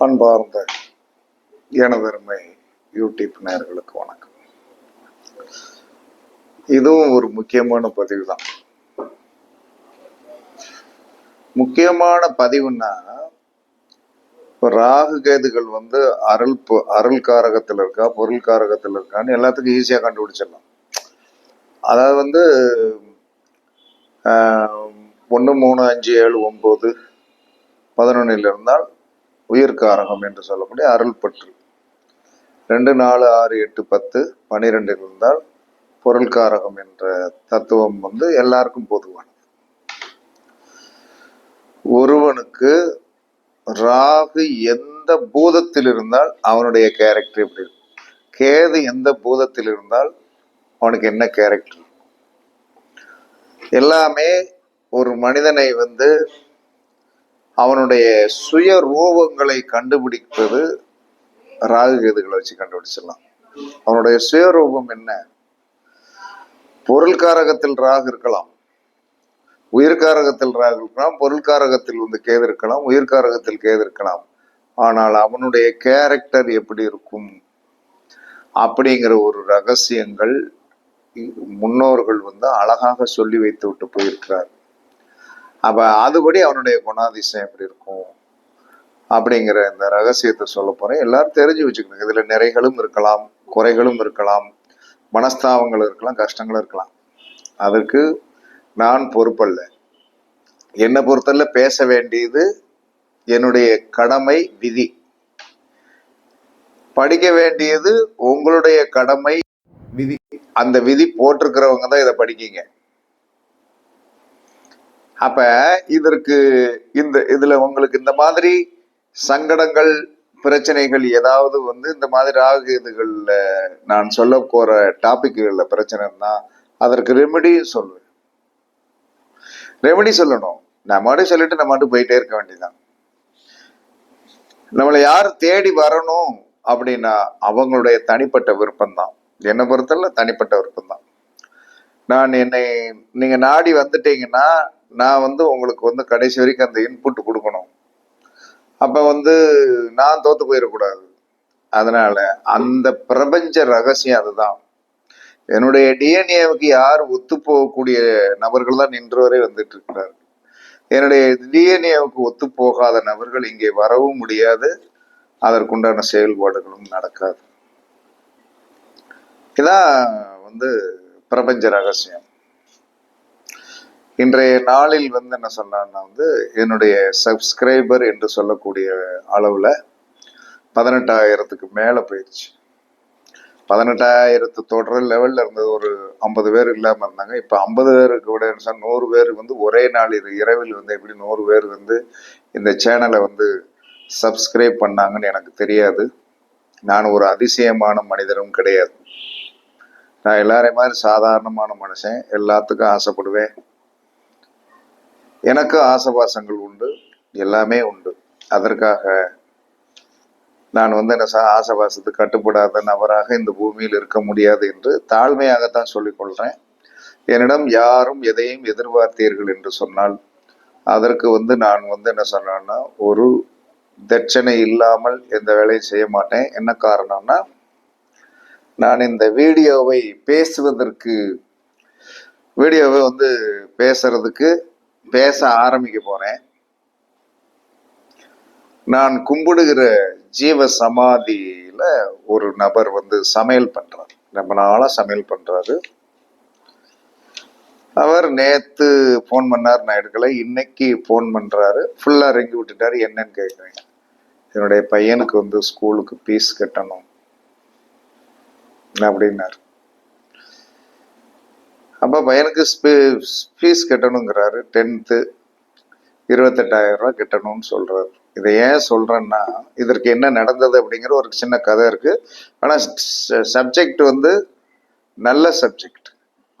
அன்பார்ந்த எனதருமை யூடியூப் நேர்களுக்கு வணக்கம். இதுவும் ஒரு முக்கியமான பதிவு தான் முக்கியமான பதிவுன்னா இப்போ ராகு கேதுகள் வந்து அருள் பொ- அருள் காரகத்தில் இருக்கா பொருள் காரகத்தில் இருக்கான்னு எல்லாத்துக்கும் ஈஸியாக கண்டுபிடிச்சிடலாம். அதாவது வந்து ஒன்று மூணு அஞ்சு ஏழு ஒம்பது பதினொன்னில் இருந்தால் உயிர்காரகம் என்று சொல்லக்கூடிய அருள் பற்று. ரெண்டு நாலு ஆறு எட்டு பத்து பனிரெண்டில் இருந்தால் பொருள்காரகம் என்ற தத்துவம் வந்து எல்லாருக்கும் பொதுவானது. ஒருவனுக்கு ராகு எந்த பூதத்தில் இருந்தால் அவனுடைய கேரக்டர் எப்படி இருக்கும். கேது எந்த பூதத்தில் இருந்தால் அவனுக்கு என்ன கேரக்டர் எல்லாமே ஒரு மனிதனை வந்து அவனுடைய சுய ரூபங்களை கண்டுபிடிப்பது ராகு கேதுகளை வச்சு கண்டுபிடிச்சிடலாம். அவனுடைய சுயரூபம் என்ன? பொருள்காரகத்தில் ராகு இருக்கலாம். உயிர்காரகத்தில் ராகு இருக்கலாம். பொருள்காரகத்தில் வந்து கேது இருக்கலாம். உயிர்காரகத்தில் கேது இருக்கலாம். ஆனால் அவனுடைய கேரக்டர் எப்படி இருக்கும்? அப்படிங்கிற ஒரு ரகசியங்கள் முன்னோர்கள் வந்து அழகாக சொல்லி வைத்து விட்டு போயிருக்கிறார். அப்போ அதுபடி அவனுடைய குணாதிசயம் எப்படி இருக்கும்? அப்படிங்கிற இந்த ரகசியத்தை சொல்ல போகிறேன் எல்லாரும் தெரிஞ்சு வச்சுக்கணும். இதில் நிறைகளும் இருக்கலாம் குறைகளும் இருக்கலாம் மனஸ்தாபங்கள் இருக்கலாம் கஷ்டங்கள் இருக்கலாம். அதற்கு நான் பொறுப்பல்ல. என்னை பொறுத்தல பேச வேண்டியது என்னுடைய கடமை விதி. படிக்க வேண்டியது உங்களுடைய கடமை விதி. அந்த விதி போட்டிருக்கிறவங்க தான் இதை படிக்கீங்க. அப்ப இதற்கு இந்த இதுல உங்களுக்கு இந்த மாதிரி சங்கடங்கள் பிரச்சனைகள் ஏதாவது வந்து இந்த மாதிரி ராகு இதுகள்ல நான் சொல்ல போற டாபிக்குகள்ல பிரச்சனைன்னா அதற்கு ரெமெடி சொல்லுவேன் ரெமெடி சொல்லணும். நான் மட்டும் சொல்லிட்டு நம்ம மட்டும் போயிட்டே இருக்க வேண்டியதுதான். நம்மளை யார் தேடி வரணும் அப்படின்னா அவங்களுடைய தனிப்பட்ட விருப்பம்தான். என்னை பொறுத்தல தனிப்பட்ட விருப்பம்தான். நான் என்னை நீங்க நாடி வந்துட்டீங்கன்னா நான் வந்து உங்களுக்கு வந்து கடைசி வரைக்கும் அந்த இன்புட் கொடுக்கணும். அப்போ வந்து நான் தோற்று போயிடக்கூடாது. அதனால அந்த பிரபஞ்ச ரகசியம் அதுதான். என்னுடைய டிஎன்ஏவுக்கு யார் ஒத்து போகக்கூடிய நபர்கள் தான் நின்று வரை வந்துட்டு இருக்கிறார்கள் என்னுடைய டிஎன்ஏவுக்கு ஒத்து போகாத நபர்கள் இங்கே வரவும் முடியாது. அதற்குண்டான செயல்பாடுகளும் நடக்காது. இதான் வந்து பிரபஞ்ச ரகசியம். இன்றைய நாளில் வந்து என்ன சொன்னான்னா வந்து என்னுடைய சப்ஸ்கிரைபர் என்று சொல்லக்கூடிய அளவில் பதினெட்டாயிரத்துக்கு மேலே போயிடுச்சு பதினெட்டாயிரத்து தொடர் லெவலில் இருந்தது ஒரு ஐம்பது பேர் இல்லாமல் இருந்தாங்க. இப்போ ஐம்பது பேருக்கு விட என்ன நூறு பேர் வந்து ஒரே நாள் இது இரவில் வந்து எப்படி நூறு பேர் வந்து இந்த சேனலை வந்து சப்ஸ்கிரைப் பண்ணாங்கன்னு எனக்கு தெரியாது. நான் ஒரு அதிசயமான மனிதரும் கிடையாது. நான் எல்லாரையும் மாதிரி சாதாரணமான மனுஷன். எல்லாத்துக்கும் ஆசைப்படுவேன். எனக்கு ஆசபாசங்கள் உண்டு எல்லாமே உண்டு. அதற்காக நான் வந்து என்ன சா- ஆசபாசத்துக்கு கட்டுப்படாத நபராக இந்த பூமியில் இருக்க முடியாது என்று தாழ்மையாகத்தான் சொல்லிக்கொள்கிறேன் என்னிடம் யாரும் எதையும் எதிர்பார்த்தீர்கள் என்று சொன்னால் அதற்கு வந்து நான் வந்து என்ன சொன்னேன்னா ஒரு தட்சணை இல்லாமல் எந்த வேலையும் செய்ய மாட்டேன். என்ன காரணம்னா நான் இந்த வீடியோவை பேசுவதற்கு வீடியோவை வந்து பேசுறதுக்கு பேச ஆரம்பிக்க போறேன். நான் கும்பிடுகிற ஜீவ சமாதியில ஒரு நபர் வந்து சமையல் பண்றார். ரொம்ப நாளா சமையல் பண்றாரு. அவர் நேத்து ஃபோன் பண்ணார் நான் எடுக்கல. இன்னைக்கு ஃபோன் பண்றாரு. ஃபுல்லா ரெங்கி விட்டுட்டாரு. என்னன்னு கேட்குறேன் என்னுடைய பையனுக்கு வந்து ஸ்கூலுக்கு ஃபீஸ் கட்டணும். அப்படின்னாரு. அப்ப பையனுக்கு ஃபீஸ் கட்டணுங்கிறாரு. டென்த்து இருபத்தெட்டாயிரம் ரூபா கட்டணும்னு சொல்கிறார் இதை ஏன் சொல்கிறேன்னா இதற்கு என்ன நடந்தது அப்படிங்கிற ஒரு சின்ன கதை இருக்குது ஆனால் சப்ஜெக்ட் வந்து நல்ல சப்ஜெக்ட்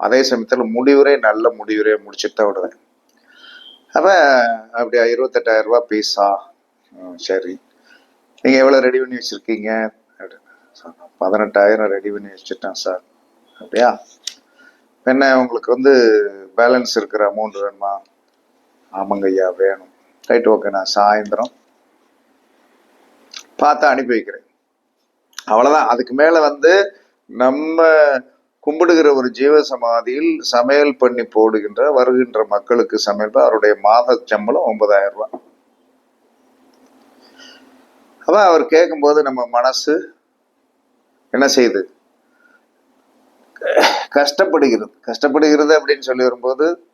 அதே சமயத்தில் முடிவுரை நல்ல முடிவுரை முடிச்சுட்டு தான் விடுவேன். அப்போ அப்படியா இருபத்தெட்டாயிரம் ரூபா பீஸா சரி. நீங்கள் எவ்வளோ ரெடி பண்ணி வச்சுருக்கீங்க? அப்படின்னு பதினெட்டாயிரம் ரெடி பண்ணி வச்சுட்டேன் சார். அப்படியா? என்ன உங்களுக்கு வந்து பேலன்ஸ் இருக்கிற அமௌண்ட் வேணுமா? ஆமாங்க ஐயா வேணும். ரைட் ஓகே நான் சாயந்தரம் பார்த்து அனுப்பி வைக்கிறேன். அவ்வளோதான் அதுக்கு மேலே வந்து நம்ம கும்பிடுகிற ஒரு ஜீவ சமாதியில் சமையல் பண்ணி போடுகின்ற வருகின்ற மக்களுக்கு சமையல் அவருடைய மாத சம்பளம் ஒன்பதாயிரம் ரூபாய். அப்போ அவர் கேட்கும்போது நம்ம மனசு என்ன செய்யுது கஷ்டப்படுகிறது. கஷ்டப்படுகிறது அப்படின்னு சொல்லி வரும்போது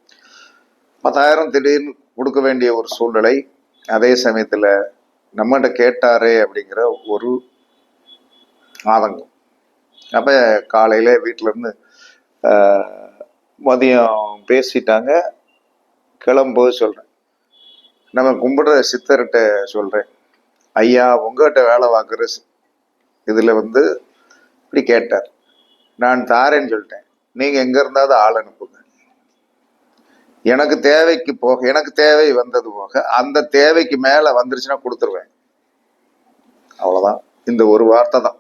பத்தாயிரம் திடீர்னு கொடுக்க வேண்டிய ஒரு சூழ்நிலை அதே சமயத்தில் நம்மகிட்ட கேட்டாரே அப்படிங்கிற ஒரு ஆதங்கம். அப்போ காலையில் வீட்டிலேருந்து மதியம் பேசிட்டாங்க. கிளம்பும்போது சொல்கிறேன் நம்ம கும்பிடுற சித்தர்கிட்ட சொல்கிறேன் ஐயா உங்ககிட்ட வேலை வாங்குற சி- வந்து இப்படி கேட்டார். நான் தாரேன்னு சொல்லிட்டேன். நீங்க எங்க இருந்தாவது ஆள் அனுப்புங்க. எனக்கு தேவைக்கு போக எனக்கு தேவை வந்தது போக அந்த தேவைக்கு மேல வந்துருச்சுன்னா கொடுத்துருவேன். அவ்வளவுதான். இந்த ஒரு வார்த்தை தான்.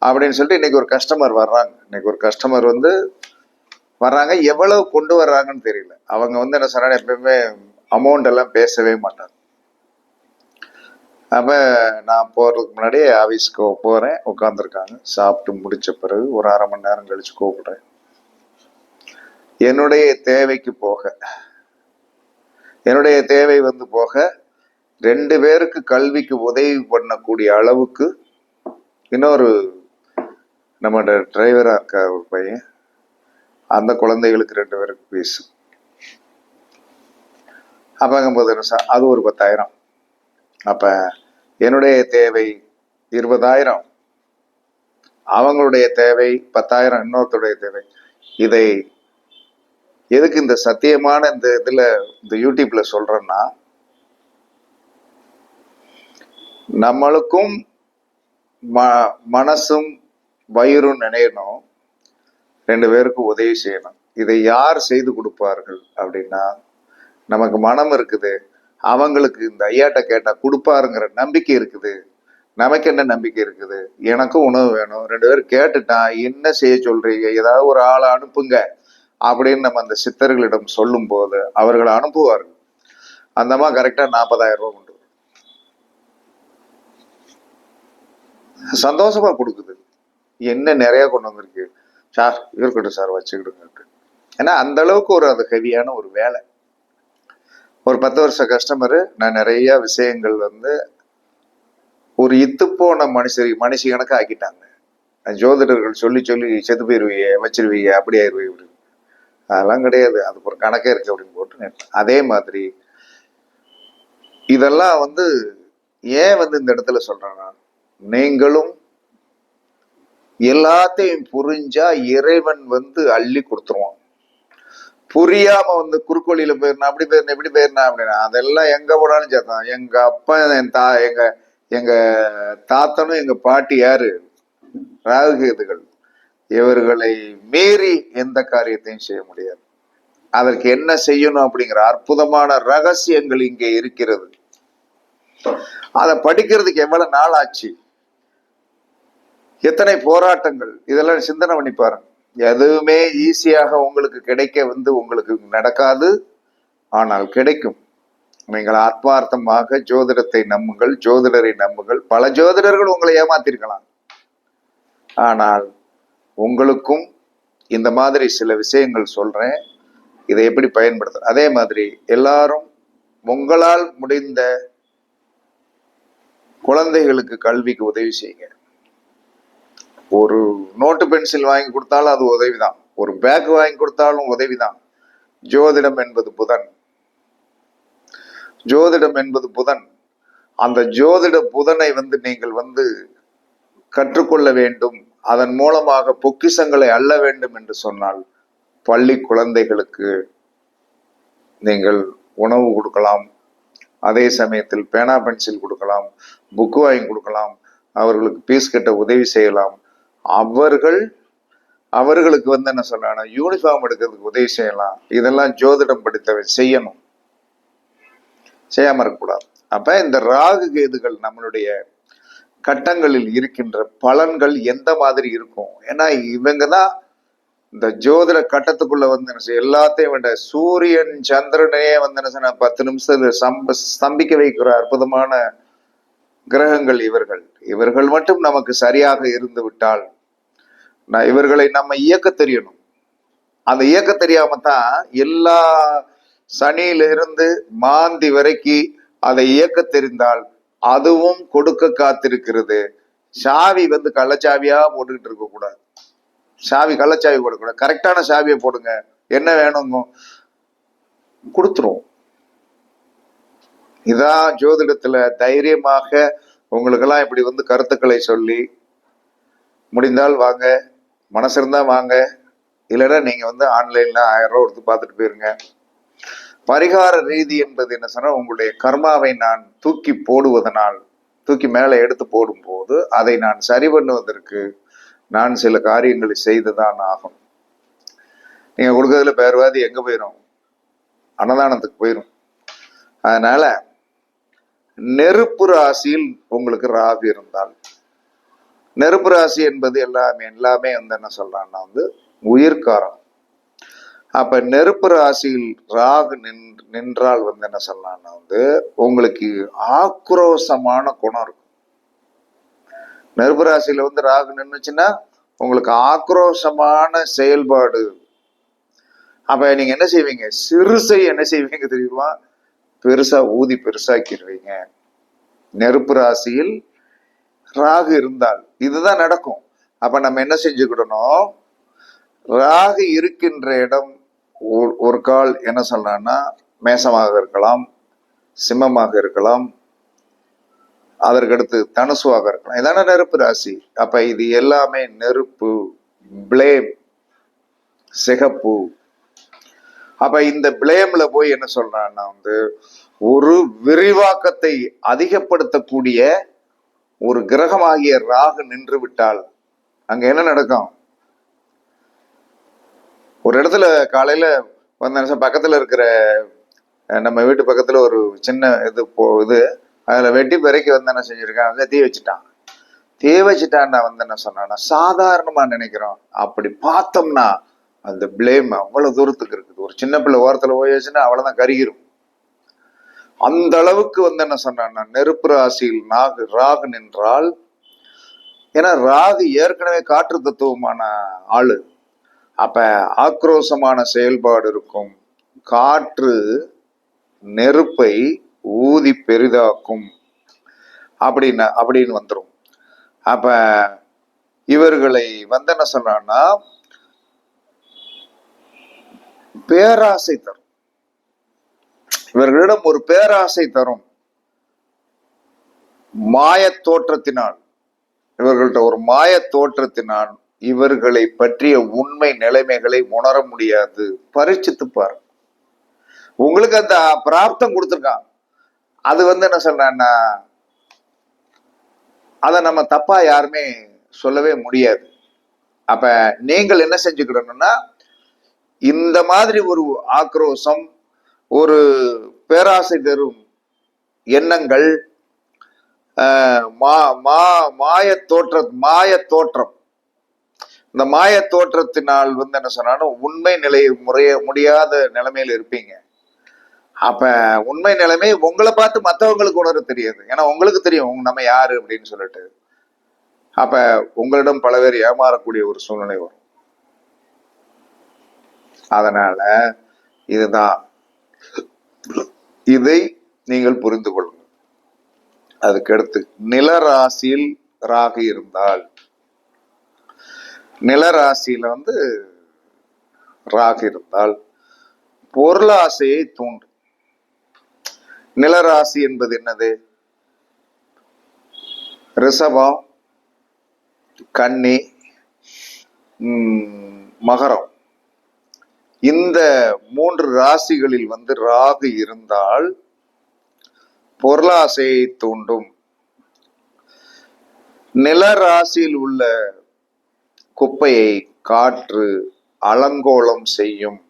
அப்படின்னு சொல்லிட்டு இன்னைக்கு ஒரு கஸ்டமர் வர்றாங்க. இன்னைக்கு ஒரு கஸ்டமர் வந்து வர்றாங்க. எவ்வளவு கொண்டு வர்றாங்கன்னு தெரியல. அவங்க வந்து என்ன சொன்னாங்க? எப்பயுமே அமௌண்ட் எல்லாம் பேசவே மாட்டாங்க. அப்போ நான் போகிறதுக்கு முன்னாடி ஆஃபீஸ்க்கு போகிறேன் உட்காந்துருக்காங்க சாப்பிட்டு முடித்த பிறகு ஒரு அரை மணி நேரம் கழித்து கூப்பிட்றேன். என்னுடைய தேவைக்கு போக. என்னுடைய தேவை வந்து போக. ரெண்டு பேருக்கு கல்விக்கு உதவி பண்ணக்கூடிய அளவுக்கு இன்னொரு நம்மளோட டிரைவராக இருக்க ஒரு பையன். அந்த குழந்தைகளுக்கு ரெண்டு பேருக்கு பேசும் அப்பங்கும்போது அது ஒரு பத்தாயிரம். அப்ப என்னுடைய தேவை இருபதாயிரம். அவங்களுடைய தேவை பத்தாயிரம் இன்னொருத்தருடைய தேவை. இதை எதுக்கு இந்த சத்தியமான இந்த இதுல இந்த யூடியூப்ல சொல்றேன்னா நம்மளுக்கும் ம மனசும் வயிறும் நினையணும். ரெண்டு பேருக்கும் உதவி செய்யணும். இதை யார் செய்து கொடுப்பார்கள் அப்படின்னா நமக்கு மனம் இருக்குது. அவங்களுக்கு இந்த ஐயாட்ட கேட்டால் கொடுப்பாருங்கிற நம்பிக்கை இருக்குது. நமக்கு என்ன நம்பிக்கை இருக்குது? எனக்கும் உணவு வேணும். ரெண்டு பேரும் கேட்டுட்டான் என்ன செய்ய சொல்றீங்க? ஏதாவது ஒரு ஆளை அனுப்புங்க. அப்படின்னு நம்ம அந்த சித்தர்களிடம் சொல்லும் போது அவர்களை அனுப்புவார்கள். அந்த கரெக்டாக கரெக்டா நாற்பதாயிரம் ரூபா கொண்டு சந்தோஷமா கொடுக்குது. என்ன நிறைய கொண்டு வந்திருக்கு. சார் இருக்கட்டும் சார் வச்சுக்கிடுங்க. ஏன்னா அந்த அளவுக்கு ஒரு அது ஹெவியான ஒரு வேலை. ஒரு பத்து வருஷ கஸ்டமரு நான் நிறைய விஷயங்கள் வந்து ஒரு இத்து போன மனுஷரி மனுஷ கணக்கு ஆக்கிட்டாங்க. ஜோதிடர்கள் சொல்லி சொல்லி செத்து போயிடுவீங்க வச்சிருவீங்க அப்படி ஆயிடுவீங்க இப்படி. அதெல்லாம் கிடையாது. அது ஒரு கணக்கே இருக்கு அப்படின்னு போட்டு அதே மாதிரி இதெல்லாம் வந்து ஏன் வந்து இந்த இடத்துல சொல்றேன்னா நீங்களும் எல்லாத்தையும் புரிஞ்சா இறைவன் வந்து அள்ளி கொடுத்துருவான். புரியாம வந்து குறுக்கோழியில போயிருந்தா அப்படி போயிருந்தேன் இப்படி போயிருந்தா அப்படின்னா அதெல்லாம் எங்க போனாலும் சேர்த்தான் எங்க அப்பா என் தா எங்க எங்க தாத்தனும் எங்க பாட்டி யாரு? ராகுகேதுகள். இவர்களை மீறி எந்த காரியத்தையும் செய்ய முடியாது. அதற்கு என்ன செய்யணும் அப்படிங்கிற அற்புதமான ரகசியங்கள் இங்கே இருக்கிறது. அதை படிக்கிறதுக்கு எவ்வளவு நாள் ஆச்சு எத்தனை போராட்டங்கள்? இதெல்லாம் சிந்தனை பண்ணி பாருங்க. எதுவுமே ஈஸியாக உங்களுக்கு கிடைக்க வந்து உங்களுக்கு நடக்காது. ஆனால் கிடைக்கும். நீங்கள் ஆத்மார்த்தமாக ஜோதிடத்தை நம்புங்கள் ஜோதிடரை நம்புங்கள். பல ஜோதிடர்கள் உங்களை ஏமாத்திருக்கலாம். ஆனால் உங்களுக்கும் இந்த மாதிரி சில விஷயங்கள் சொல்றேன். இதை எப்படி பயன்படுத்த அதே மாதிரி எல்லாரும் உங்களால் முடிந்த குழந்தைகளுக்கு கல்விக்கு உதவி செய்யுங்க. ஒரு நோட்டு பென்சில் வாங்கி கொடுத்தாலும் அது உதவிதான். ஒரு பேக் வாங்கி கொடுத்தாலும் உதவிதான். ஜோதிடம் என்பது புதன். ஜோதிடம் என்பது புதன். அந்த ஜோதிட புதனை வந்து நீங்கள் வந்து கற்றுக்கொள்ள வேண்டும். அதன் மூலமாக பொக்கிஷங்களை அள்ள வேண்டும் என்று சொன்னால் பள்ளி குழந்தைகளுக்கு நீங்கள் உணவு கொடுக்கலாம். அதே சமயத்தில் பேனா பென்சில் கொடுக்கலாம். புக்கு வாங்கி கொடுக்கலாம். அவர்களுக்கு பீஸ் கட்ட உதவி செய்யலாம். அவர்கள் அவர்களுக்கு வந்து என்ன சொல்லணும் யூனிஃபார்ம் எடுக்கிறதுக்கு உதவி செய்யலாம். இதெல்லாம் ஜோதிடம் படித்தவை செய்யணும். செய்யாம இருக்கக்கூடாது அப்ப இந்த ராகு கேதுகள் நம்மளுடைய கட்டங்களில் இருக்கின்ற பலன்கள் எந்த மாதிரி இருக்கும்? ஏன்னா இவங்க தான் இந்த ஜோதிட கட்டத்துக்குள்ள வந்து என்ன செய்ய- எல்லாத்தையும் விட சூரியன் சந்திரனே வந்து என்ன செய்ய பத்து நிமிஷத்துல சம்ப ஸ்தம்பிக்க வைக்கிற அற்புதமான கிரகங்கள் இவர்கள். இவர்கள் மட்டும் நமக்கு சரியாக இருந்து விட்டால் நான் இவர்களை நம்ம இயக்க தெரியணும். அந்த இயக்க தெரியாம தான் எல்லா சனியில இருந்து மாந்தி வரைக்கும் அதை இயக்க தெரிந்தால் அதுவும் கொடுக்க காத்திருக்கிறது. சாவி வந்து கள்ளச்சாவியா போட்டுக்கிட்டு இருக்க கூடாது. சாவி கள்ளச்சாவி போடக்கூடாது. கரெக்டான சாவியை போடுங்க. என்ன வேணுங்க கொடுத்துரும் இதான் ஜோதிடத்துல தைரியமாக உங்களுக்கெல்லாம் இப்படி வந்து கருத்துக்களை சொல்லி முடிந்தால் வாங்க. மனசு இருந்தா வாங்க. இல்லைன்னா நீங்க வந்து ஆன்லைன்ல ஆயிரம் ரூபா கொடுத்து பார்த்துட்டு போயிருங்க. பரிகார ரீதி என்பது என்ன சொன்னால் உங்களுடைய கர்மாவை நான் தூக்கி போடுவதனால் தூக்கி மேலே எடுத்து போடும்போது அதை நான் சரி பண்ணுவதற்கு நான் சில காரியங்களை செய்துதான் ஆகும் நீங்க கொடுக்கறதுல பேர்வாதி எங்கே போயிடும் அன்னதானத்துக்கு போயிடும் அதனால நெருப்பு ராசியில் உங்களுக்கு ராகு இருந்தால் நெருப்பு ராசி என்பது எல்லாமே எல்லாமே வந்து என்ன சொல்றான்னா வந்து உயிர்காரம். அப்ப நெருப்பு ராசியில் ராகு நின் நின்றால் வந்து என்ன சொல்லலாம்னா வந்து உங்களுக்கு ஆக்ரோஷமான குணம் இருக்கும். நெருப்பு ராசியில வந்து ராகு நின்னுச்சுன்னா உங்களுக்கு ஆக்ரோஷமான செயல்பாடு. அப்ப நீங்க என்ன செய்வீங்க? சிறுசை என்ன செய்வீங்க தெரியுமா? பெருசா ஊதி பெருசாக்கிடுவீங்க நெருப்பு ராசியில் ராகு இருந்தால் இதுதான் நடக்கும். அப்ப நம்ம என்ன செஞ்சுக்கிடணும்? ராகு இருக்கின்ற இடம் ஒரு- ஒரு கால் என்ன சொல்லலாம்னா மேசமாக இருக்கலாம் சிம்மமாக இருக்கலாம் அதற்கடுத்து தனுசுவாக இருக்கலாம். இதான நெருப்பு ராசி. அப்ப இது எல்லாமே நெருப்பு பிளேம் சிகப்பு. அப்ப இந்த பிளேம்ல போய் என்ன சொல்றான்னா வந்து ஒரு விரிவாக்கத்தை அதிகப்படுத்தக்கூடிய ஒரு கிரகமாகிய ராகு நின்று விட்டால் அங்க என்ன நடக்கும்? ஒரு இடத்துல காலையில வந்த பக்கத்துல இருக்கிற அஹ், நம்ம வீட்டு பக்கத்துல ஒரு சின்ன இது போ இது அதுல வெட்டி பிறக்கி வந்து என்ன செஞ்சிருக்கான்? வந்து தீ வச்சுட்டான். தீ வச்சுட்டான்னா வந்து என்ன சொன்னான்னா சாதாரணமா நினைக்கிறோம். அப்படி பார்த்தோம்னா அந்த பிளேம் அவ்வளவு தூரத்துக்கு இருக்குது. ஒரு சின்ன பிள்ளை ஓரத்துல போயாச்சுன்னா அவ்வளவுதான் கருகிரும். அந்த அளவுக்கு வந்து என்ன சொன்னான்னா நெருப்பு ராசியில் நாகு ராகு நின்றால் ஏன்னா ராகு ஏற்கனவே காற்று தத்துவமான ஆளு. அப்ப ஆக்ரோஷமான செயல்பாடு இருக்கும். காற்று நெருப்பை ஊதி பெரிதாக்கும். அப்படின்னு அப்படின்னு வந்துடும் அப்ப இவர்களை வந்து என்ன சொல்றான்னா பேராசை தரும். இவர்களிடம் ஒரு பேராசை தரும். மாய தோற்றத்தினால் இவர்கள்ட்ட ஒரு மாய தோற்றத்தினால் இவர்களை பற்றிய உண்மை நிலைமைகளை உணர முடியாது. பரிச்சித்து பாரு உங்களுக்கு அந்த பிராப்தம் கொடுத்துருக்கான் அது வந்து என்ன சொல்றேன்னா அதை நம்ம தப்பா யாருமே சொல்லவே முடியாது. அப்ப நீங்கள் என்ன செஞ்சுக்கிடணும்னா இந்த மாதிரி ஒரு ஆக்ரோஷம் ஒரு பேராசை தரும் எண்ணங்கள் மா மா மாய தோற்ற மாய தோற்றம். இந்த மாய தோற்றத்தினால் வந்து என்ன சொன்னாலும் உண்மை நிலை முறைய முடியாத நிலைமையில இருப்பீங்க. அப்ப உண்மை நிலைமை உங்களை பார்த்து மற்றவங்களுக்கு உணர தெரியாது. ஏன்னா உங்களுக்கு தெரியும் நம்ம யாரு அப்படின்னு சொல்லிட்டு. அப்ப உங்களிடம் பல பேர் ஏமாறக்கூடிய ஒரு சூழ்நிலை வரும். அதனால இதுதான் இதை நீங்கள் புரிந்து கொள்ளுங்கள். அதுக்கடுத்து நிலராசியில் ராகு இருந்தால். நிலராசியில வந்து ராகு இருந்தால் பொருளாசையை தூண்டும் நிலராசி என்பது என்னது? ரிஷபம் கன்னி மகரம். இந்த மூன்று ராசிகளில் வந்து ராகு இருந்தால் பொருளாசையை தூண்டும். நில ராசியில் உள்ள குப்பையை காற்று அலங்கோலம் செய்யும்.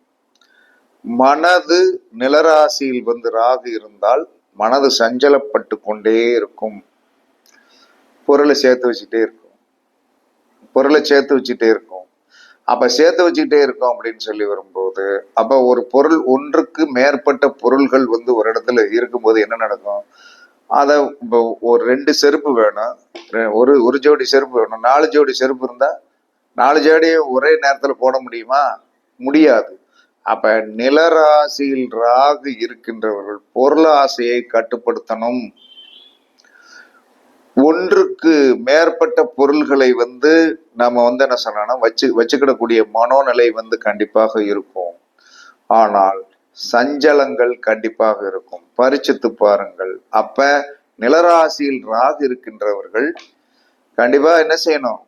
மனது நிலராசியில் வந்து ராகு இருந்தால் மனது சஞ்சலப்பட்டு கொண்டே இருக்கும். பொருளை சேர்த்து வச்சுட்டே இருக்கும். பொருளை சேர்த்து வச்சுட்டே இருக்கும். அப்போ சேர்த்து வச்சுக்கிட்டே இருக்கோம் அப்படின்னு சொல்லி வரும்போது அப்போ ஒரு பொருள் ஒன்றுக்கு மேற்பட்ட பொருள்கள் வந்து ஒரு இடத்துல இருக்கும்போது என்ன நடக்கும்? அதை இப்போ ஒரு ரெண்டு செருப்பு வேணும். ஒரு ஒரு ஜோடி செருப்பு வேணும். நாலு ஜோடி செருப்பு இருந்தால் நாலு ஜோடியும் ஒரே நேரத்தில் போட முடியுமா? முடியாது. அப்போ நிலராசியில் ராகு இருக்கின்றவர்கள் பொருளாசையை கட்டுப்படுத்தணும். ஒன்றுக்கு மேற்பட்ட பொருள்களை வந்து நம்ம வந்து என்ன சொன்னோம்னா வச்சு வச்சுக்கிடக்கூடிய மனோநிலை வந்து கண்டிப்பாக இருக்கும். ஆனால் சஞ்சலங்கள் கண்டிப்பாக இருக்கும். பரிச்சித்து பாருங்கள். அப்ப நிலராசியில் ராகு இருக்கின்றவர்கள் கண்டிப்பா என்ன செய்யணும்?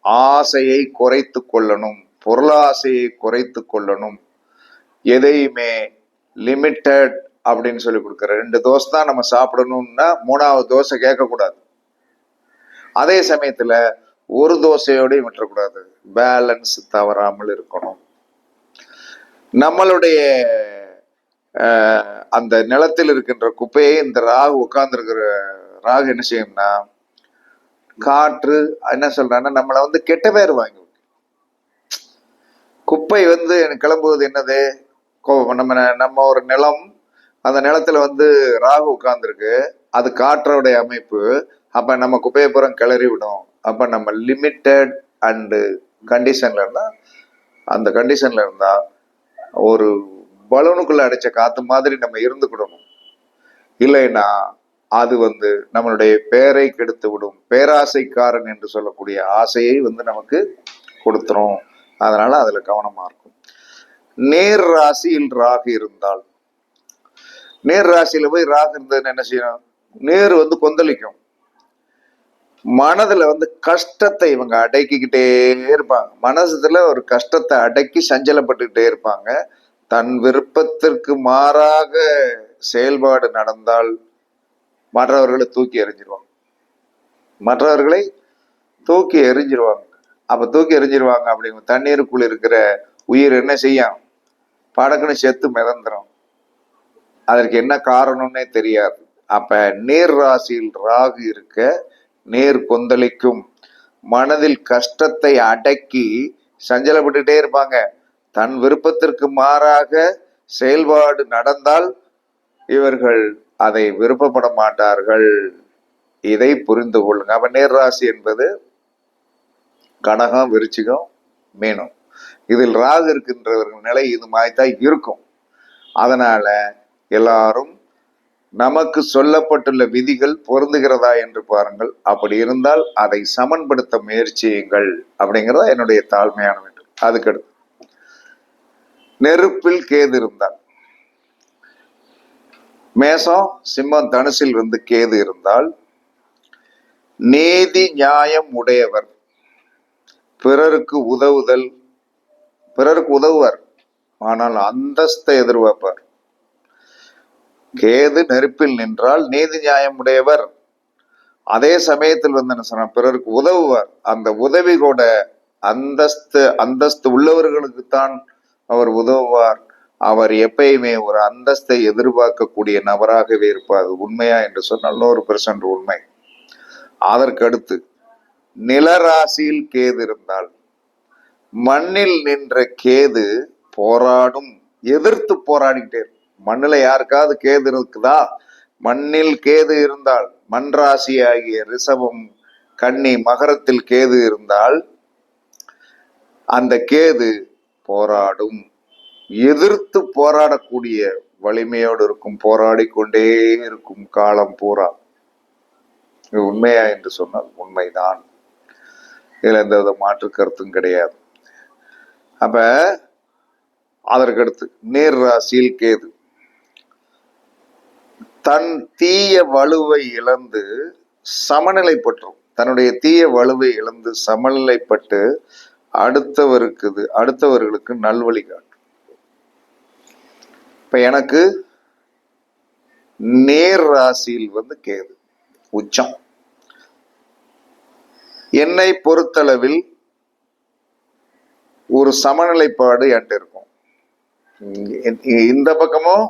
ஆசையை குறைத்து கொள்ளணும். பொருளாசையை குறைத்து கொள்ளணும். எதையுமே லிமிட்டட் அப்படின்னு சொல்லி கொடுக்குற ரெண்டு தோசை தான் நம்ம சாப்பிடணும்னா மூணாவது தோசை கேட்கக்கூடாது. அதே சமயத்துல ஒரு தோசையோடையும் விட்டுறக்கூடாது. பேலன்ஸ் தவறாமல் இருக்கணும். நம்மளுடைய அஹ், அந்த நிலத்தில் இருக்கின்ற குப்பையை இந்த ராகு உட்கார்ந்துருக்கிற ராகு என்ன செய்யும்னா காற்று என்ன சொல்றான்னா நம்மளை வந்து கெட்ட பேர் வாங்கி குப்பை வந்து எனக்கு கிளம்புவது என்னது? கோ- நம்ம நம்ம ஒரு நிலம் அந்த நிலத்துல வந்து ராகு உட்கார்ந்துருக்கு. அது காற்றோடைய அமைப்பு. அப்ப நம்ம குப்பையை புறம் கிளறி விடும். அப்ப நம்ம லிமிட்டட் அண்டு கண்டிஷன்ல இருந்தா அந்த கண்டிஷன்ல இருந்தா ஒரு பலூனுக்குள்ள அடைச்ச காத்து மாதிரி நம்ம இருந்துக்கிடணும் இல்லைன்னா அது வந்து நம்மளுடைய பேரை கெடுத்து விடும். பேராசைக்காரன் என்று சொல்லக்கூடிய ஆசையை வந்து நமக்கு கொடுத்துரும். அதனால அதுல கவனமா இருக்கும். நேர் ராசியில் ராகு இருந்தால் நேர் ராசியில போய் ராகு இருந்ததுன்னு என்ன செய்யணும்? நேர் வந்து கொந்தளிக்கும். மனதுல வந்து கஷ்டத்தை இவங்க அடக்கிக்கிட்டே இருப்பாங்க. மனசுல ஒரு கஷ்டத்தை அடக்கி சஞ்சலப்பட்டுக்கிட்டே இருப்பாங்க. தன் விருப்பத்திற்கு மாறாக செயல்பாடு நடந்தால் மற்றவர்களை தூக்கி எறிஞ்சிருவாங்க. மற்றவர்களை தூக்கி எறிஞ்சிருவாங்க. அப்ப தூக்கி எறிஞ்சிருவாங்க அப்படிங்க தண்ணீருக்குள் இருக்கிற உயிர் என்ன செய்யும்? படக்குன்னு செத்து மிதந்துடும் அதற்கு என்ன காரணம்னே தெரியாது. அப்ப நேர் ராசியில் ராகு இருக்க நேர் கொந்தளிக்கும். மனதில் கஷ்டத்தை அடக்கி சஞ்சலப்பட்டுட்டே இருப்பாங்க. தன் விருப்பத்திற்கு மாறாக செயல்பாடு நடந்தால் இவர்கள் அதை விருப்பப்பட மாட்டார்கள். இதை புரிந்து கொள்ளுங்க. அப்ப நேர் ராசி என்பது கனகம் விருச்சிகம் மீனம். இதில் ராகு இருக்கின்றவர்கள் நிலை இது மாதிரிதான் இருக்கும். அதனால எல்லாரும் நமக்கு சொல்லப்பட்டுள்ள விதிகள் பொருந்துகிறதா என்று பாருங்கள். அப்படி இருந்தால் அதை சமன்படுத்த முயற்சியுங்கள். அப்படிங்கிறதா என்னுடைய தாழ்மையான வேண்டும் அதுக்கடுத்து நெருப்பில் கேது இருந்தால். மேசம் சிம்மம் தனுசில் இருந்து கேது இருந்தால் நீதி நியாயம் உடையவர். பிறருக்கு உதவுதல் பிறருக்கு உதவுவார். ஆனால் அந்தஸ்தை எதிர்பார்ப்பார். கேது நெருப்பில் நின்றால் நீதி நியாயம் உடையவர் அதே சமயத்தில் வந்து என்ன பிறருக்கு உதவுவார். அந்த உதவி கூட அந்தஸ்து அந்தஸ்து உள்ளவர்களுக்குத்தான் அவர் உதவுவார். அவர் எப்பயுமே ஒரு அந்தஸ்தை எதிர்பார்க்கக்கூடிய நபராகவே இருப்பார். உண்மையா என்று சொன்னால் நூறு பெர்சன்ட் உண்மை. அதற்கு அடுத்து நிலராசியில் கேது இருந்தால் மண்ணில் நின்ற கேது போராடும் எதிர்த்து போராடிக்கிட்டே இருக்கும் மண்ணில் யாருக்காவது கேது இருக்குதா? மண்ணில் கேது இருந்தால் மண் ராசி ஆகிய ரிஷபம் கன்னி மகரத்தில் கேது இருந்தால் அந்த கேது போராடும். எதிர்த்து போராடக்கூடிய வலிமையோடு இருக்கும் போராடி கொண்டே இருக்கும் காலம் பூரா. இது உண்மையா என்று சொன்னால் உண்மைதான். இதுல எந்த வித மாற்று கருத்தும் கிடையாது. அப்ப அதற்கடுத்து நேர் ராசியில் கேது. தன் தீய வலுவை இழந்து சமநிலைப்பற்றும் தன்னுடைய தீய வலுவை இழந்து சமநிலைப்பட்டு அடுத்தவருக்குது அடுத்தவர்களுக்கு நல்வழி காட்டும். இப்ப எனக்கு நேர் ராசியில் வந்து கேது உச்சம். என்னை பொறுத்தளவில் ஒரு சமநிலைப்பாடு என்கிட்ட இருக்கும். இந்த பக்கமும்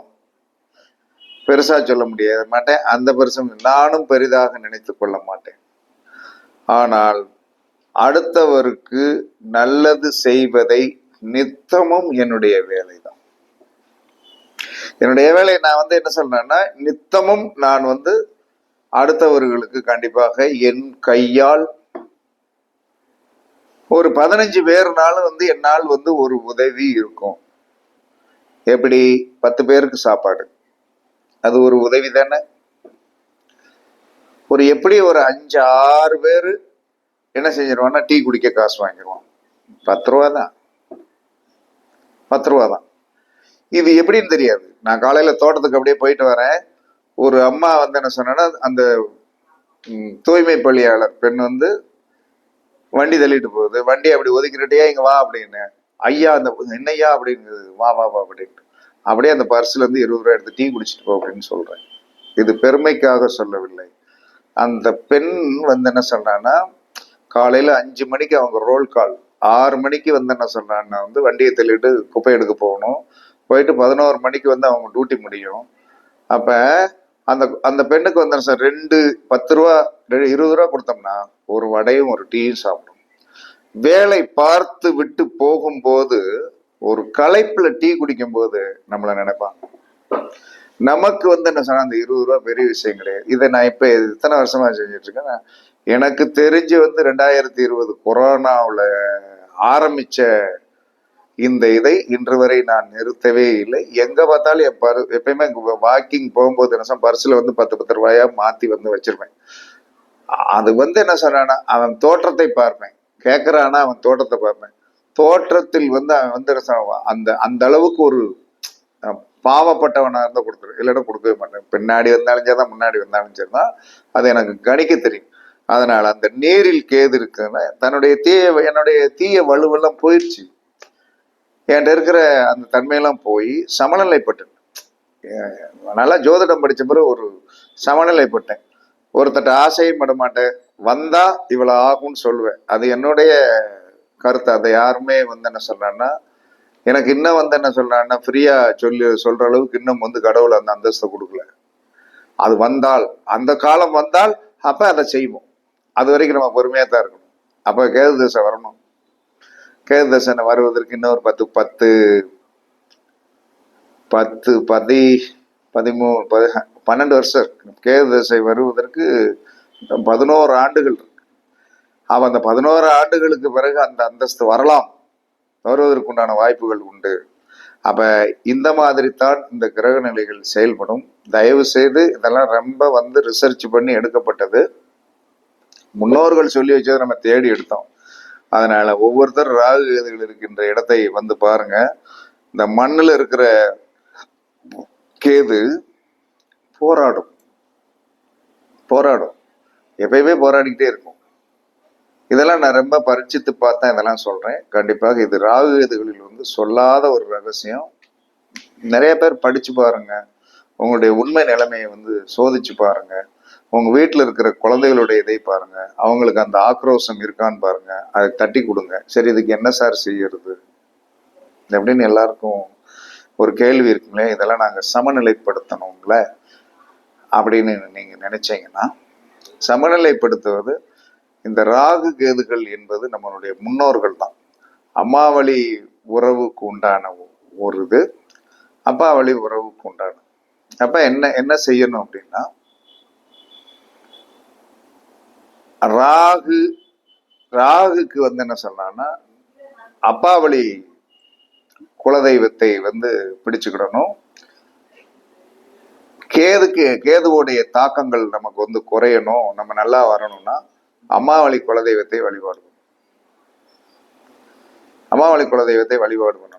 பெருசா சொல்ல முடியாது. மாட்டேன். அந்த பெருசும் நானும் பெரிதாக நினைத்து கொள்ள மாட்டேன். ஆனால் அடுத்தவருக்கு நல்லது செய்வதை நித்தமும் என்னுடைய வேலை தான் என்னுடைய வேலை நான் வந்து என்ன சொல்றேன்னா நித்தமும் நான் வந்து அடுத்தவர்களுக்கு கண்டிப்பாக என் கையால் ஒரு பதினஞ்சு பேர்னாலும் வந்து என்னால் வந்து ஒரு உதவி இருக்கும். எப்படி? பத்து பேருக்கு சாப்பாடு. அது ஒரு உதவி தானே? ஒரு எப்படி ஒரு அஞ்சு ஆறு பேர் என்ன செஞ்சிருவான்னா டீ குடிக்க காசு வாங்கிடுவான் பத்து ரூபா தான். பத்து ரூபா தான். இது எப்படின்னு தெரியாது. நான் காலையில் தோட்டத்துக்கு அப்படியே போயிட்டு வரேன். ஒரு அம்மா வந்து என்ன சொன்னா அந்த தூய்மை பள்ளியாளர் பெண் வந்து வண்டி தள்ளிட்டு போகுது. வண்டி அப்படி ஒதுக்கிட்டே இங்கே வா அப்படின்னு. ஐயா அந்த என்னையா அப்படின்னு வா வா வா அப்படின்ட்டு. அப்படியே அந்த பர்ஸ்ல இருந்து இருபது ரூபாய் எடுத்து டீ குடிச்சிட்டு போ அப்படின்னு சொல்றேன். இது பெருமைக்காக சொல்லவில்லை. அந்த பெண் வந்து என்ன சொல்றான்னா காலையில அஞ்சு மணிக்கு அவங்க ரோல் கால் ஆறு மணிக்கு வந்து என்ன சொல்றான்னா வந்து வண்டியை தள்ளிட்டு குப்பை எடுக்க போகணும். போயிட்டு பதினோரு மணிக்கு வந்து அவங்க டியூட்டி முடியும். அப்ப அந்த அந்த பெண்ணுக்கு வந்து என்ன சார் ரெண்டு பத்து ரூபா ரெ- இருபது ரூபா கொடுத்தோம்னா ஒரு வடையும் ஒரு டீயும் சாப்பிடும். வேலை பார்த்து விட்டு போகும்போது ஒரு களைப்புல டீ குடிக்கும் போது நினைப்பான். நினைப்பாங்க நமக்கு வந்து என்ன சொன்னா அந்த இருபது ரூபா பெரிய விஷயம் கிடையாது. இதை நான் இப்ப இத்தனை வருஷமா செஞ்சுட்டு இருக்கேன் எனக்கு தெரிஞ்சு வந்து ரெண்டாயிரத்தி இருபது கொரோனாவில் ஆரம்பிச்ச இந்த இதை இன்று வரை நான் நிறுத்தவே இல்லை. எங்க பார்த்தாலும் என் பரு எப்பயுமே வாக்கிங் போகும்போது என்ன பர்சில் வந்து பத்து பத்து ரூபாயா மாத்தி வந்து வச்சிருப்பேன். அது வந்து என்ன சொன்னா அவன் தோற்றத்தை பார்ப்பேன். கேட்கறானா அவன் தோற்றத்தை பார்ப்பேன். தோற்றத்தில் வந்து அவன் வந்து அந்த அந்த அளவுக்கு ஒரு பாவப்பட்டவனாக இருந்தால் கொடுத்துரு. இல்லைன்னா கொடுக்கவே மாட்டேன். பின்னாடி வந்தாலும் சரிதான் முன்னாடி வந்தாலும் சரிதான். அது எனக்கு கணிக்க தெரியும். அதனால அந்த நீரில் கேது இருக்குன்னா தன்னுடைய தீய என்னுடைய தீய வலுவெல்லாம் போயிடுச்சு என்கிட்ட இருக்கிற அந்த தன்மையெல்லாம் போய் சமநிலைப்பட்டேன். நல்லா ஜோதிடம் படித்த பிறகு ஒரு சமநிலைப்பட்டேன். ஒருத்தட்ட ஆசையும் பட மாட்டேன் வந்தா இவ்வளோ ஆகும்னு சொல்லுவேன். அது என்னுடைய கருத்து அதை யாருமே வந்து என்ன சொல்றான்னா எனக்கு இன்னும் வந்து என்ன சொல்றான்னா ஃப்ரீயா சொல்லி சொல்ற அளவுக்கு இன்னும் வந்து கடவுள் அந்த அந்தஸ்தை கொடுக்கல. அது வந்தால் அந்த காலம் வந்தால் அப்ப அதை செய்வோம். அது வரைக்கும் நம்ம பொறுமையா தான் இருக்கணும். அப்ப கேது தசை வரணும். கேது தசனை வருவதற்கு இன்னொரு பத்து பத்து பத்து பதி பதிமூணு பதி பன்னெண்டு வருஷம் இருக்கு. கேது தசை வருவதற்கு பதினோரு ஆண்டுகள் இருக்கு. அவன் அந்த பதினோரு ஆண்டுகளுக்கு பிறகு அந்த அந்தஸ்து வரலாம். வருவதற்குண்டான வாய்ப்புகள் உண்டு. அப்ப இந்த மாதிரி தான் இந்த கிரக நிலைகள் செயல்படும். தயவு செய்து இதெல்லாம் ரொம்ப வந்து ரிசர்ச் பண்ணி எடுக்கப்பட்டது. முன்னோர்கள் சொல்லி வச்சதை நம்ம தேடி எடுத்தோம். அதனால ஒவ்வொருத்தர் ராகு கேதுகள் இருக்கின்ற இடத்தை வந்து பாருங்க. இந்த மண்ணில் இருக்கிற கேது போராடும். போராடும். எப்பயுமே போராடிக்கிட்டே இருக்கும். இதெல்லாம் நான் ரொம்ப பரிச்சித்து பார்த்தேன் இதெல்லாம் சொல்றேன். கண்டிப்பாக இது ராகு கேதுகளில் வந்து சொல்லாத ஒரு ரகசியம். நிறைய பேர் படிச்சு பாருங்க. உங்களுடைய உண்மை நிலைமையை வந்து சோதிச்சு பாருங்க. உங்க வீட்டில் இருக்கிற குழந்தைகளுடைய இதை பாருங்க. அவங்களுக்கு அந்த ஆக்ரோஷம் இருக்கான்னு பாருங்க. அதை தட்டி கொடுங்க. சரி இதுக்கு என்ன சார் செய்யறது? அப்படின்னு எல்லாருக்கும் ஒரு கேள்வி இருக்குங்களே இதெல்லாம் நாங்கள் சமநிலைப்படுத்தணும்ல அப்படின்னு நீங்க நினைச்சீங்கன்னா சமநிலைப்படுத்துவது இந்த ராகு கேதுகள் என்பது நம்மளுடைய முன்னோர்கள் தான். அம்மாவளி உறவுக்கு உண்டான ஒரு இது அப்பாவளி உறவுக்கு உண்டான. அப்ப என்ன என்ன செய்யணும் அப்படின்னா ராகு ராகுக்கு வந்து என்ன சொன்னான்னா அப்பாவளி குலதெய்வத்தை வந்து பிடிச்சுக்கிடணும். கேதுக்கு கேதுவோடைய தாக்கங்கள் நமக்கு வந்து குறையணும். நம்ம நல்லா வரணும்னா அம்மாவளி குலதெய்வத்தை வழிபாடு பண்ணணும். அம்மாவளி குலதெய்வத்தை வழிபாடு பண்ணணும்.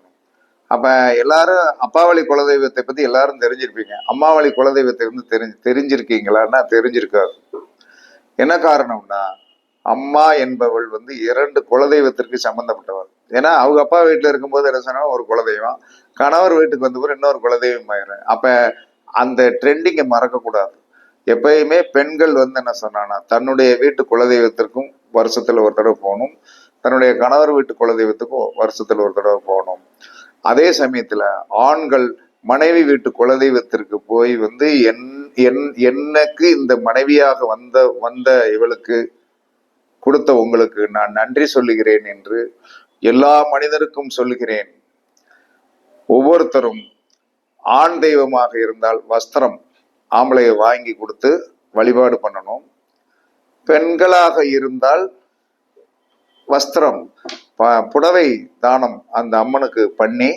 அப்ப எல்லாரும் அப்பாவளி குலதெய்வத்தை பத்தி எல்லாரும் தெரிஞ்சிருப்பீங்க. அம்மாவளி குலதெய்வத்தை வந்து தெரிஞ்சு தெரிஞ்சிருக்கீங்களான்னா தெரிஞ்சிருக்காது. என்ன காரணம்னா அம்மா என்பவள் வந்து இரண்டு குலதெய்வத்திற்கு சம்பந்தப்பட்டவள். ஏன்னா அவங்க அப்பா வீட்டுல இருக்கும்போது என்ன சொன்னாலும் ஒரு குலதெய்வம். கணவர் வீட்டுக்கு வந்த பிறகு இன்னொரு குலதெய்வம் ஆயிரும். அப்ப அந்த ட்ரெண்டிங்கை மறக்கக்கூடாது. எப்பயுமே பெண்கள் வந்து என்ன சொன்னான்னா தன்னுடைய வீட்டு குலதெய்வத்திற்கும் வருஷத்துல ஒரு தடவை போகணும். தன்னுடைய கணவர் வீட்டு குலதெய்வத்துக்கும் வருஷத்துல ஒரு தடவை போகணும். அதே சமயத்துல ஆண்கள் மனைவி வீட்டு குலதெய்வத்திற்கு போய் வந்து என் என் எனக்கு இந்த மனைவியாக வந்த வந்த இவளுக்கு கொடுத்த உங்களுக்கு நான் நன்றி சொல்லுகிறேன் என்று எல்லா மனிதருக்கும் சொல்லுகிறேன். ஒவ்வொருத்தரும் ஆண் தெய்வமாக இருந்தால் வஸ்திரம் ஆம்பளையை வாங்கி கொடுத்து வழிபாடு பண்ணணும். பெண்களாக இருந்தால் வஸ்திரம் ப- புடவை தானம் அந்த அம்மனுக்கு பண்ணி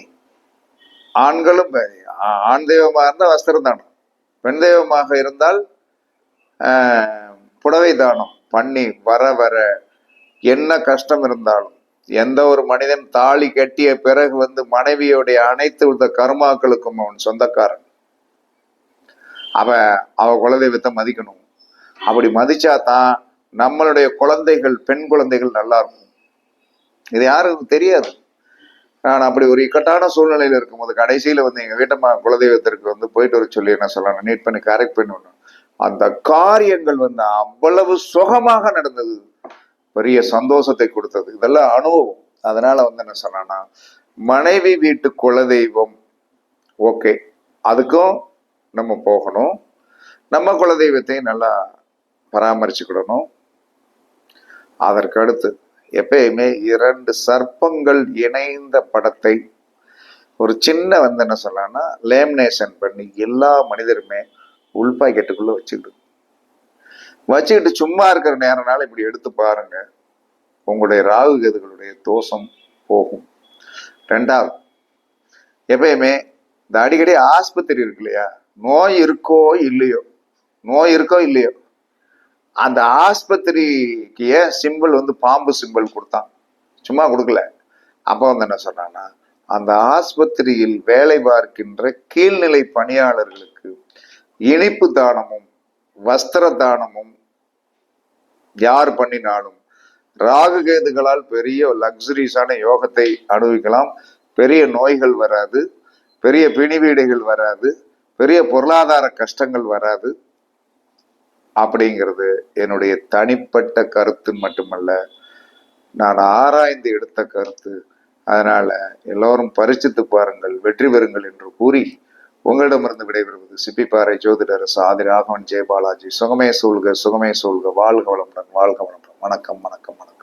ஆண்களும் ஆண் தெய்வமாக இருந்தால் வஸ்திரம் தானம். பெண் தெய்வமாக இருந்தால் புடவை தானம் பண்ணி வர வர என்ன கஷ்டம் இருந்தாலும் எந்த ஒரு மனிதன் தாலி கட்டிய பிறகு வந்து மனைவியுடைய அனைத்து வித கர்மாக்களுக்கும் அவன் சொந்தக்காரன். அவன் அவ குலதெய்வத்தை மதிக்கணும். அப்படி மதிச்சா தான் நம்மளுடைய குழந்தைகள் பெண் குழந்தைகள் நல்லா இருக்கும். இது யாருக்கும் தெரியாது. நான் அப்படி ஒரு இக்கட்டான சூழ்நிலையில இருக்கும்போது கடைசியில வந்து எங்க வீட்டம்மா குலதெய்வத்திற்கு வந்து போயிட்டு வர சொல்லி என்ன சொல்லணும் நீட் பண்ணி கரெக்ட் பண்ணணும் அந்த காரியங்கள் வந்து அவ்வளவு சுகமாக நடந்தது. பெரிய சந்தோஷத்தை கொடுத்தது. இதெல்லாம் அனுபவம். அதனால வந்து என்ன சொன்னா மனைவி வீட்டு குலதெய்வம் ஓகே அதுக்கும் நம்ம போகணும். நம்ம குலதெய்வத்தையும் நல்லா பராமரிச்சுக்கிடணும். அதற்கு அடுத்து எப்பயுமே இரண்டு சர்ப்பங்கள் இணைந்த படத்தை ஒரு சின்ன வந்து என்ன சொல்லலாம்னா லேமினேஷன் பண்ணி எல்லா மனிதருமே உள் பாக்கெட்டுக்குள்ளே வச்சுக்கிட்டு. வச்சுக்கிட்டு சும்மா இருக்கிற நேரனால இப்படி எடுத்து பாருங்க. உங்களுடைய ராகு கேதுகளுடைய தோஷம் போகும். ரெண்டாவது எப்பயுமே இந்த அடிக்கடி ஆஸ்பத்திரி இருக்கு இல்லையா? நோய் இருக்கோ இல்லையோ? நோய் இருக்கோ இல்லையோ? அந்த ஆஸ்பத்திரிக்கு ஏன் சிம்பிள் வந்து பாம்பு சிம்பிள் கொடுத்தான்? சும்மா கொடுக்கல. அப்போ வந்து என்ன சொன்னான்னா அந்த ஆஸ்பத்திரியில் வேலை பார்க்கின்ற கீழ்நிலை பணியாளர்களுக்கு இனிப்பு தானமும் வஸ்திர தானமும் யார் பண்ணினாலும் ராகு கேதுகளால் பெரிய லக்ஸுரிஸான யோகத்தை அனுபவிக்கலாம். பெரிய நோய்கள் வராது. பெரிய பிணிவீடைகள் வராது. பெரிய பொருளாதார கஷ்டங்கள் வராது அப்படிங்கிறது என்னுடைய தனிப்பட்ட கருத்து மட்டுமல்ல. நான் ஆராய்ந்து எடுத்த கருத்து. அதனால எல்லோரும் பரிசித்து பாருங்கள் வெற்றி பெறுங்கள் என்று கூறி உங்களிடமிருந்து விடைபெறுவது சிப்பிப்பாறை ஜோதிடர் சாதி ராகவன் ஜெயபாலாஜி. சுகமே சூழ்க சுகமே சூழ்க. வாழ்க வளமுடன் வாழ்க வளமுடன். வணக்கம் வணக்கம் வணக்கம்.